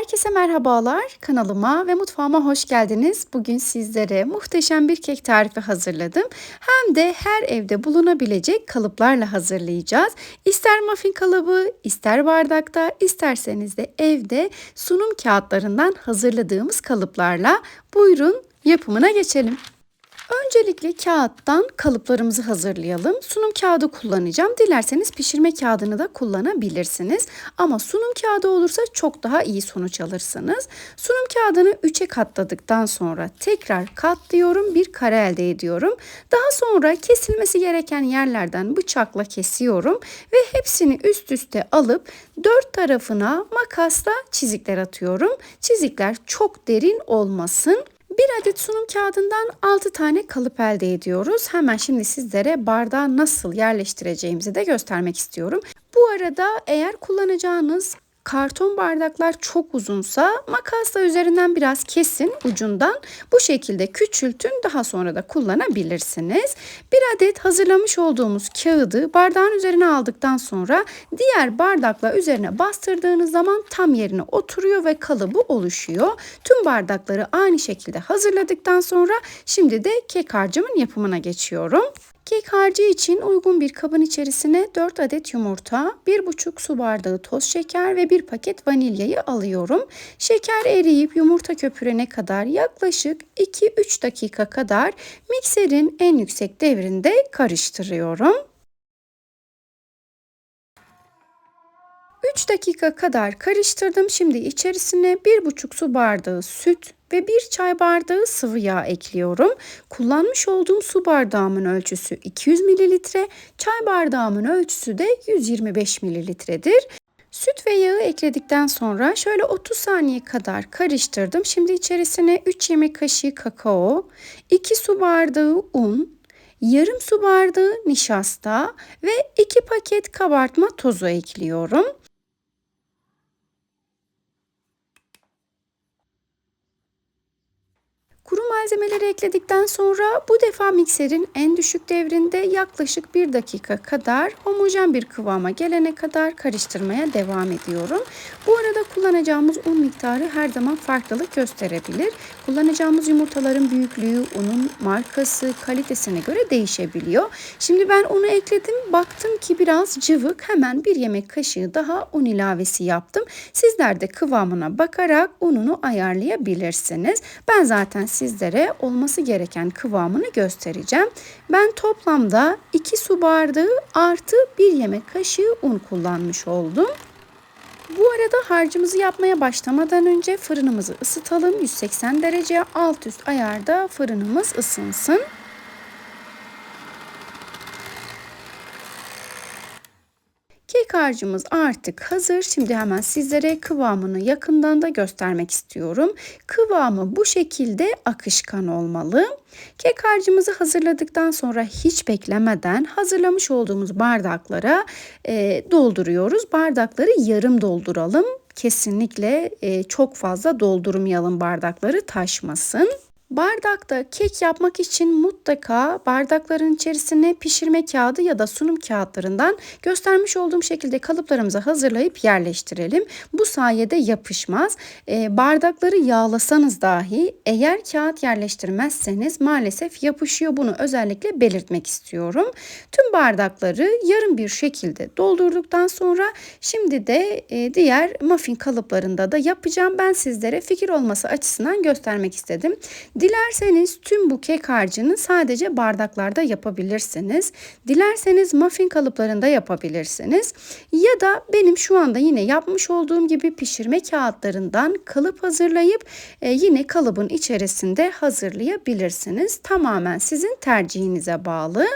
Herkese merhabalar. Kanalıma ve mutfağıma hoş geldiniz. Bugün sizlere muhteşem bir kek tarifi hazırladım. Hem de her evde bulunabilecek kalıplarla hazırlayacağız. İster muffin kalıbı, ister bardakta, isterseniz de evde sunum kağıtlarından hazırladığımız kalıplarla buyurun yapımına geçelim. Öncelikle kağıttan kalıplarımızı hazırlayalım. Sunum kağıdı kullanacağım. Dilerseniz pişirme kağıdını da kullanabilirsiniz. Ama sunum kağıdı olursa çok daha iyi sonuç alırsınız. Sunum kağıdını 3'e katladıktan sonra tekrar katlıyorum. Bir kare elde ediyorum. Daha sonra kesilmesi gereken yerlerden bıçakla kesiyorum. Ve hepsini üst üste alıp dört tarafına makasla çizikler atıyorum. Çizikler çok derin olmasın. Bir adet sunum kağıdından 6 tane kalıp elde ediyoruz. Hemen şimdi sizlere bardağı nasıl yerleştireceğimizi de göstermek istiyorum. Bu arada eğer kullanacağınız Karton bardaklar çok uzunsa makasla üzerinden biraz kesin ucundan bu şekilde küçültün daha sonra da kullanabilirsiniz. Bir adet hazırlamış olduğumuz kağıdı bardağın üzerine aldıktan sonra diğer bardakla üzerine bastırdığınız zaman tam yerine oturuyor ve kalıbı oluşuyor. Tüm bardakları aynı şekilde hazırladıktan sonra şimdi de kek harcımın yapımına geçiyorum. Kek harcı için uygun bir kabın içerisine 4 adet yumurta, 1,5 su bardağı toz şeker ve 1 paket vanilyayı alıyorum. Şeker eriyip yumurta köpürene kadar yaklaşık 2-3 dakika kadar mikserin en yüksek devrinde karıştırıyorum. 3 dakika kadar karıştırdım. Şimdi içerisine 1,5 su bardağı süt, ve bir çay bardağı sıvı yağ ekliyorum. Kullanmış olduğum su bardağımın ölçüsü 200 mililitre, çay bardağımın ölçüsü de 125 mililitredir. Süt ve yağı ekledikten sonra şöyle 30 saniye kadar karıştırdım. Şimdi içerisine 3 yemek kaşığı kakao, 2 su bardağı un, yarım su bardağı nişasta ve 2 paket kabartma tozu ekliyorum. Malzemeleri ekledikten sonra bu defa mikserin en düşük devrinde yaklaşık 1 dakika kadar homojen bir kıvama gelene kadar karıştırmaya devam ediyorum. Bu arada kullanacağımız un miktarı her zaman farklılık gösterebilir. Kullanacağımız yumurtaların büyüklüğü, unun markası, kalitesine göre değişebiliyor. Şimdi ben unu ekledim. Baktım ki biraz cıvık. Hemen bir yemek kaşığı daha un ilavesi yaptım. Sizler de kıvamına bakarak ununu ayarlayabilirsiniz. Ben zaten sizlere olması gereken kıvamını göstereceğim. Ben toplamda 2 su bardağı artı 1 yemek kaşığı un kullanmış oldum. Bu arada harcımızı yapmaya başlamadan önce fırınımızı ısıtalım. 180 derece alt üst ayarda fırınımız ısınsın. Kek harcımız artık hazır. Şimdi hemen sizlere kıvamını yakından da göstermek istiyorum. Kıvamı bu şekilde akışkan olmalı. Kek harcımızı hazırladıktan sonra hiç beklemeden hazırlamış olduğumuz bardaklara e, dolduruyoruz. Bardakları yarım dolduralım. Kesinlikle e, çok fazla doldurmayalım bardakları taşmasın. Bardakta kek yapmak için mutlaka bardakların içerisine pişirme kağıdı ya da sunum kağıtlarından göstermiş olduğum şekilde kalıplarımızı hazırlayıp yerleştirelim. Bu sayede yapışmaz. E, bardakları yağlasanız dahi eğer kağıt yerleştirmezseniz maalesef yapışıyor. Bunu özellikle belirtmek istiyorum. Tüm bardakları yarım bir şekilde doldurduktan sonra şimdi de e, diğer muffin kalıplarında da yapacağım. Ben sizlere fikir olması açısından göstermek istedim. Dilerseniz tüm bu kek harcını sadece bardaklarda yapabilirsiniz. Dilerseniz muffin kalıplarında yapabilirsiniz. Ya da benim şu anda yine yapmış olduğum gibi pişirme kağıtlarından kalıp hazırlayıp e, yine kalıbın içerisinde hazırlayabilirsiniz. Tamamen sizin tercihinize bağlı.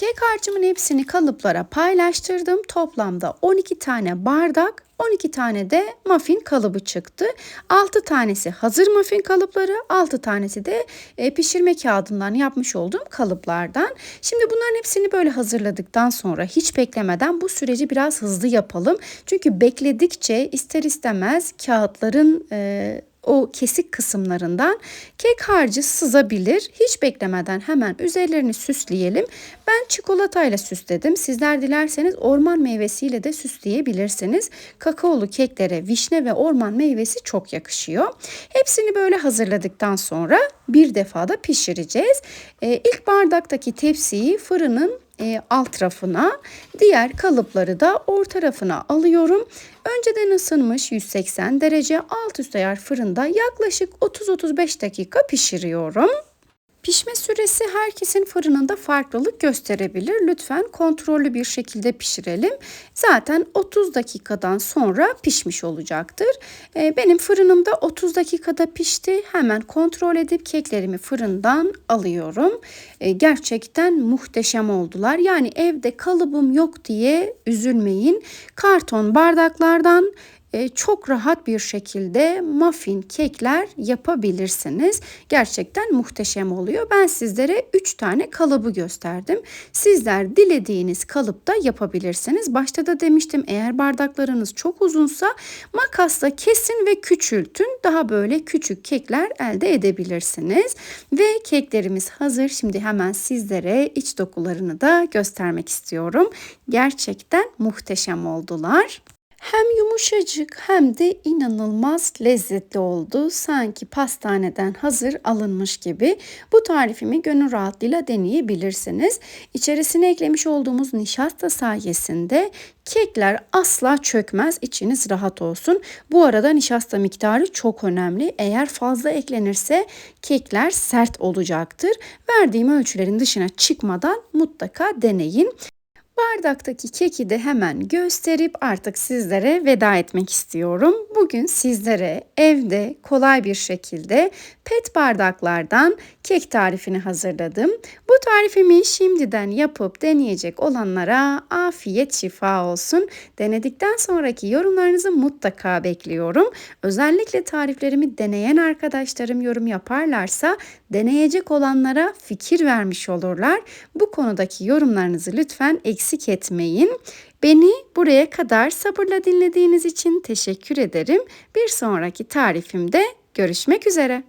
Kek harcımın hepsini kalıplara paylaştırdım. Toplamda 12 tane bardak 12 tane de muffin kalıbı çıktı. 6 tanesi hazır muffin kalıpları, 6 tanesi de e, pişirme kağıdından yapmış olduğum kalıplardan. Şimdi bunların hepsini böyle hazırladıktan sonra hiç beklemeden bu süreci biraz hızlı yapalım. Çünkü bekledikçe ister istemez kağıtların e, o kesik kısımlarından kek harcı sızabilir. Hiç beklemeden hemen üzerlerini süsleyelim. Ben çikolatayla süsledim. Sizler dilerseniz orman meyvesiyle de süsleyebilirsiniz. Kakaolu keklere vişne ve orman meyvesi çok yakışıyor. Hepsini böyle hazırladıktan sonra bir defada pişireceğiz. Ee, ilk bardaktaki tepsiyi fırının e, alt rafına, diğer kalıpları da orta rafına alıyorum. Önceden ısınmış 180 derece alt üst ayar fırında yaklaşık 30-35 dakika pişiriyorum. Pişme süresi herkesin fırınında farklılık gösterebilir. Lütfen kontrollü bir şekilde pişirelim. Zaten 30 dakikadan sonra pişmiş olacaktır. Ee, benim fırınımda 30 dakikada pişti. Hemen kontrol edip keklerimi fırından alıyorum. Ee, gerçekten muhteşem oldular. Yani evde kalıbım yok diye üzülmeyin. Karton bardaklardan çok rahat bir şekilde muffin kekler yapabilirsiniz. Gerçekten muhteşem oluyor. Ben sizlere 3 tane kalıbı gösterdim. Sizler dilediğiniz kalıpta yapabilirsiniz. Başta da demiştim eğer bardaklarınız çok uzunsa makasla kesin ve küçültün. Daha böyle küçük kekler elde edebilirsiniz. Ve keklerimiz hazır. Şimdi hemen sizlere iç dokularını da göstermek istiyorum. Gerçekten muhteşem oldular. Hem yumuşacık hem de inanılmaz lezzetli oldu. Sanki pastaneden hazır alınmış gibi. Bu tarifimi gönül rahatlığıyla deneyebilirsiniz. İçerisine eklemiş olduğumuz nişasta sayesinde kekler asla çökmez. İçiniz rahat olsun. Bu arada nişasta miktarı çok önemli. Eğer fazla eklenirse kekler sert olacaktır. Verdiğim ölçülerin dışına çıkmadan mutlaka deneyin. Bardaktaki keki de hemen gösterip artık sizlere veda etmek istiyorum. Bugün sizlere evde kolay bir şekilde pet bardaklardan kek tarifini hazırladım. Bu tarifimi şimdiden yapıp deneyecek olanlara afiyet şifa olsun. Denedikten sonraki yorumlarınızı mutlaka bekliyorum. Özellikle tariflerimi deneyen arkadaşlarım yorum yaparlarsa deneyecek olanlara fikir vermiş olurlar. Bu konudaki yorumlarınızı lütfen eksik etmeyin. Beni buraya kadar sabırla dinlediğiniz için teşekkür ederim. Bir sonraki tarifimde görüşmek üzere.